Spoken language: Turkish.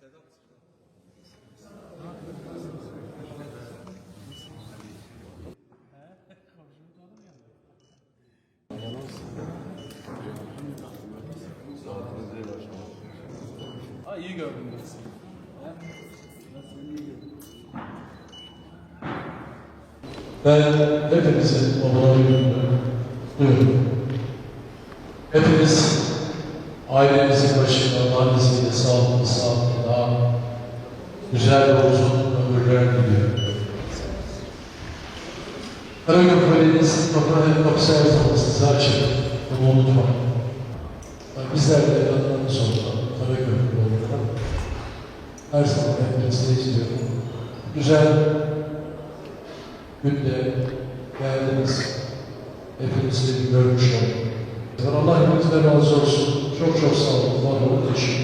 Sedat. Ha iyi gördüm ben seni. Ben hepinize Allah'a emanet duyuyorum. Hepiniz ailenizin başında Allah'ın izniyle sağlıklı sağlıklı daha güzel ve uzun ömürler diliyorum. Karagöl Kaleniz kapı, kapısı her zaman size açık. Bunu unutmayın. Bizler de adlarınız olsun. Karagöl olarak her zaman hepinizi izliyorum. Güzel günde geldiniz. Hepinizi görmüş oldum. Allah hepinizden razı olsun. Çok çok sağ olun. Var olun. Teşekkür.